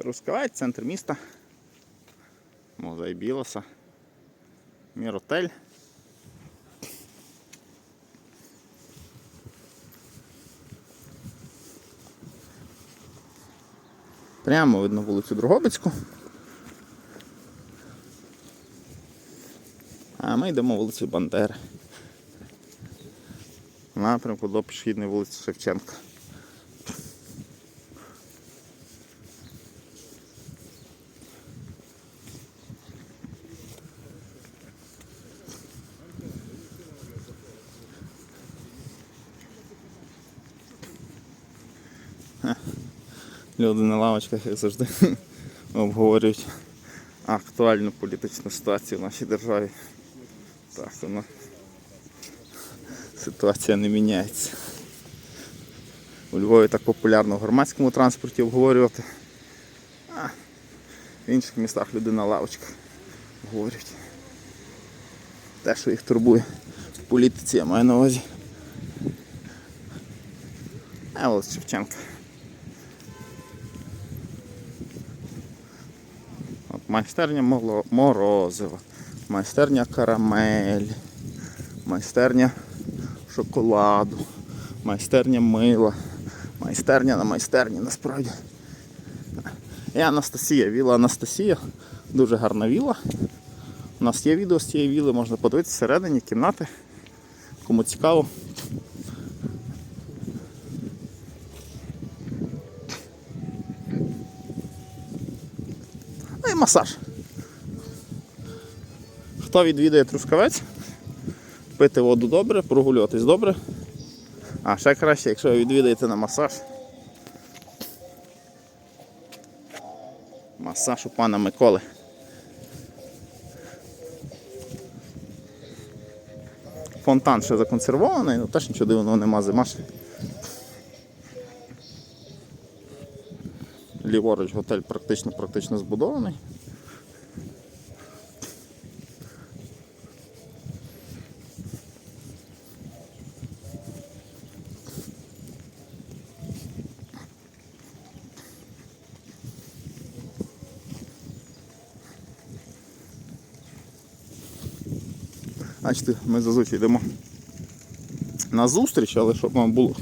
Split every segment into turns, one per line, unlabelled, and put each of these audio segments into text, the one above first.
Трускавець, центр міста. Музей Білоса. Міротель. Прямо видно вулицю Другобицьку. А ми йдемо вулицею Бандери. Напрямку до пішохідної вулиці Шевченка. Люди на лавочках, як завжди, обговорюють актуальну політичну ситуацію в нашій державі. Так, воно ситуація не міняється. У Львові так популярно в громадському транспорті обговорювати. А в інших містах люди на лавочках обговорюють. Те, що їх турбує в політиці, я маю на увазі. Ось Шевченка. Майстерня морозива, майстерня карамель, майстерня шоколаду, майстерня мила, майстерня на майстерні насправді. І Анастасія, віла Анастасія, дуже гарна віла. У нас є відео з цієї віли, можна подивитися всередині кімнати. Кому цікаво. Масаж. Хто відвідує трускавець, пити воду добре, прогулюватись добре. А ще краще, якщо ви відвідаєте на масаж. Масаж у пана Миколи. Фонтан ще законсервований, ну теж нічого дивного нема зима. Ліворуч готель практично практично збудований. Бачите, ми зазвичай йдемо на зустріч, але щоб вам було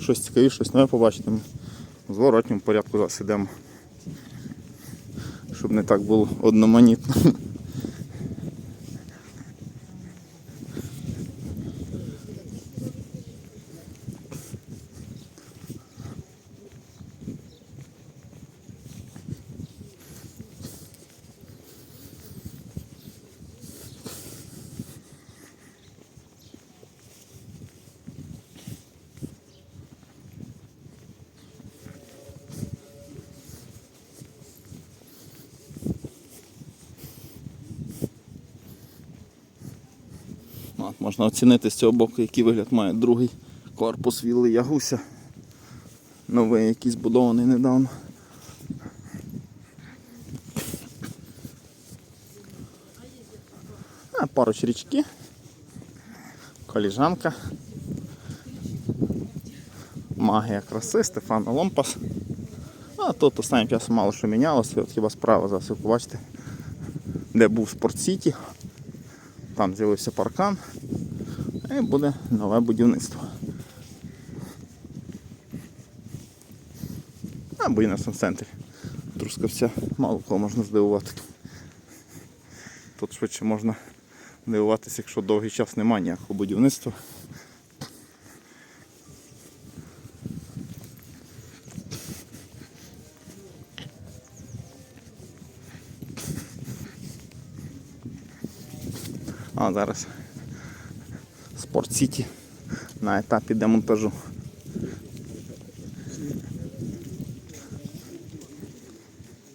щось цікавіше, щось нове побачити, ми в зворотньому порядку зараз йдемо. Щоб не так було одноманітно. Можна оцінити з цього боку, який вигляд має другий корпус вілли Ягуся. Новий, який збудований недавно. А, поруч річки. Коліжанка. Магія краси, Стефано Ломпас. А тут останнім часом мало що мінялося, от хіба справа зараз ви побачите, де був Спорт Сіті. Там з'явився паркан і буде нове будівництво. А будівництво в центрі. Трускавця мало кого можна здивувати. Тут швидше можна дивуватися, якщо довгий час немає ніякого будівництва. А зараз Спорт Сіті на етапі демонтажу.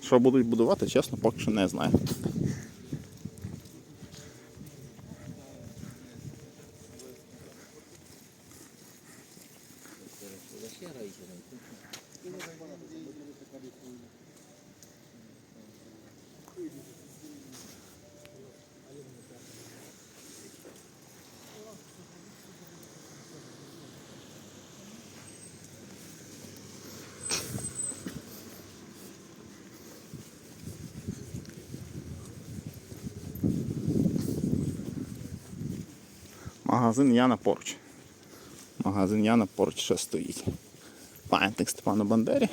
Що будуть будувати, чесно, поки що не знаю. Магазин Яна поруч. Магазин Яна поруч ще стоїть. Пам'ятник Степану Бандері.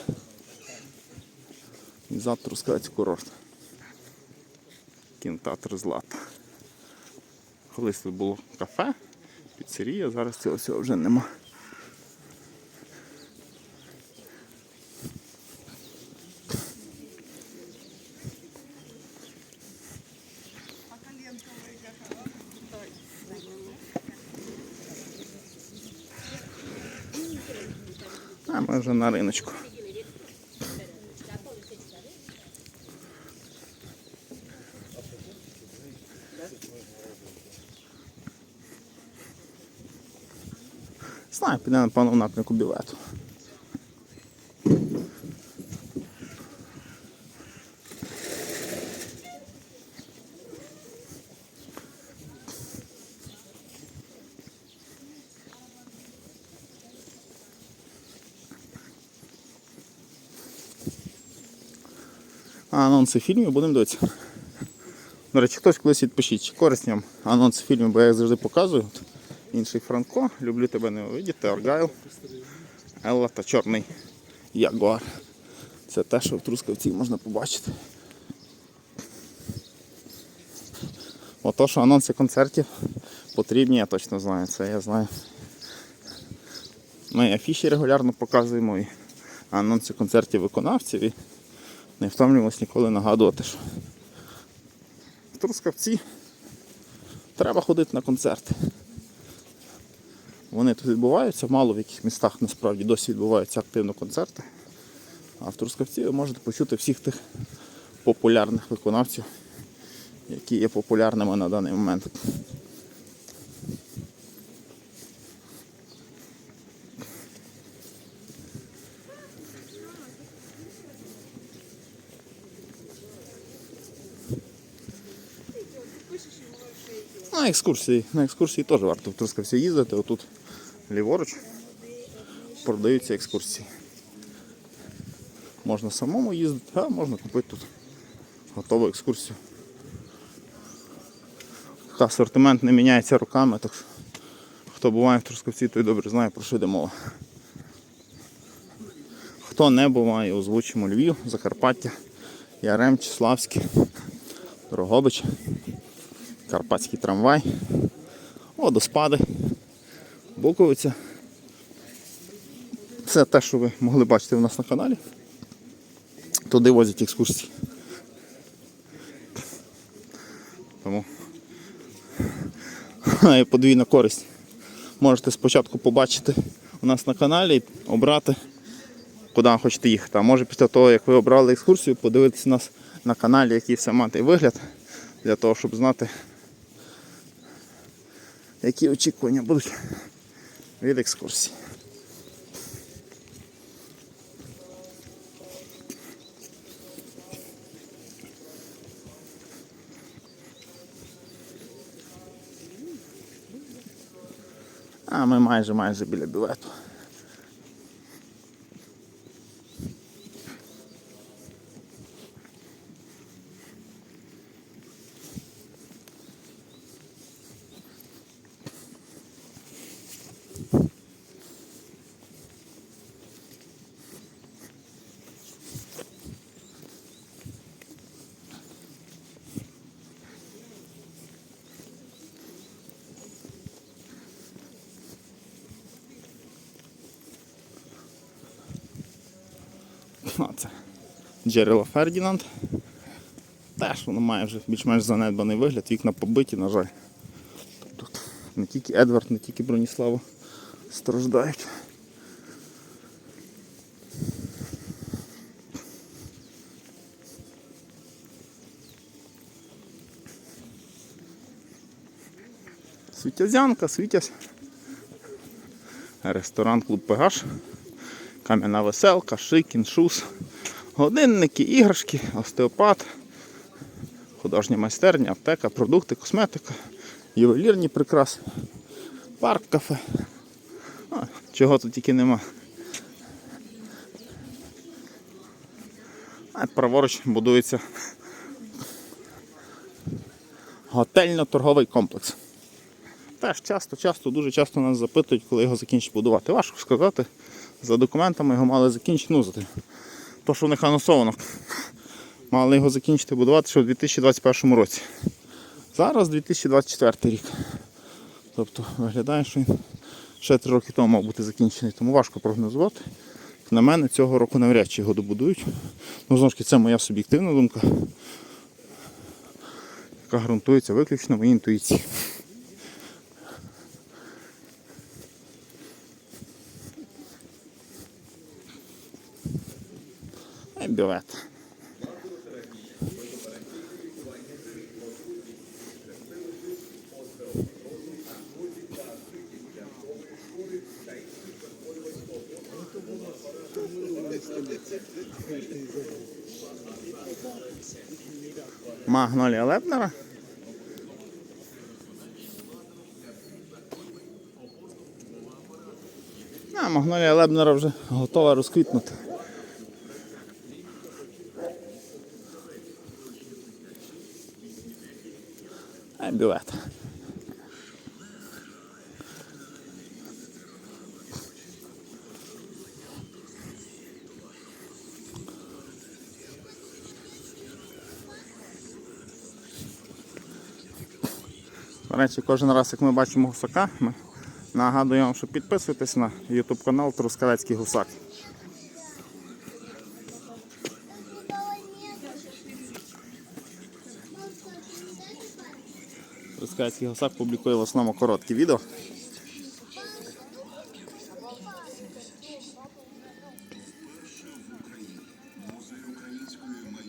І завтра скажуть курорт. Кінотеатр Злата. Колись тут було кафе, піцерія, зараз цього всього вже нема. А ми вже на риночку. Знаю, піде напевно в напрямку білету. А анонси фільмів будемо дивитися. До речі, хтось колись відпишіть, чи корисні анонси фільмів, бо я їх завжди показую. Інший Франко, люблю тебе не видіти, Аргайл, Елла та Чорний Ягуар. Це те, що в Трускавці можна побачити. Ото, що анонси концертів потрібні, я точно знаю, це я знаю. Ми афіші регулярно показуємо і анонси концертів виконавців і не втомлюємось ніколи нагадувати, що в Трускавці треба ходити на концерти. Вони тут відбуваються, мало в яких містах насправді досі відбуваються активно концерти. А в Трускавці ви можете почути всіх тих популярних виконавців, які є популярними на даний момент. Екскурсії. На екскурсії теж варто в Трускавці їздити. Отут ліворуч продаються екскурсії. Можна самому їздити, а можна купити тут готову екскурсію. Та асортимент не міняється руками, так що хто буває в Трускавці, той добре знає, про що йде мова. Хто не буває, озвучимо Львів, Закарпаття, Ярем, Числавське, Дорогобич. Карпатський трамвай, водоспади, Буковиця. Це те, що ви могли бачити у нас на каналі. Туди возять екскурсії. Тому є подвійна користь. Можете спочатку побачити у нас на каналі і обрати, куди хочете їхати. А може після того, як ви обрали екскурсію, подивитися нас на каналі, який все мати вигляд, для того, щоб знати, які очікування будуть від екскурсії. А ми майже майже біля білету. Джерело Фердінанд. Теж воно має вже більш-менш занедбаний вигляд, вікна побиті, на жаль. Тобто не тільки Едвард, не тільки Броніслава страждають. Світязянка, світязь. Ресторан Клуб Пегаш. Кам'яна веселка, шикін, шус, годинники, іграшки, остеопат, художня майстерня, аптека, продукти, косметика, ювелірні прикраси, парк кафе. А, чого тут тільки нема. Праворуч будується готельно-торговий комплекс. теж часто, часто, дуже часто нас запитують, коли його закінчать будувати. Важко сказати. За документами його мали закінчити. Ну, то, що в них анонсовано. Мали його закінчити будувати ще у 2021 році. Зараз 2024 рік. Тобто виглядає, що він ще три роки тому мав бути закінчений, тому важко прогнозувати. На мене цього року навряд чи його добудують. Ну, знову ж таки, це моя суб'єктивна думка, яка ґрунтується виключно моїй інтуїції. Бювет. Магнолія Лепнера. А, Магнолія Лебнера вже готова розквітнути. Ай, бювет. До речі, кожен раз, як ми бачимо гусака, ми нагадуємо що підписуйтесь на YouTube канал Трускавецький гусак. Трускавецький гусак публікує в основному короткі відео.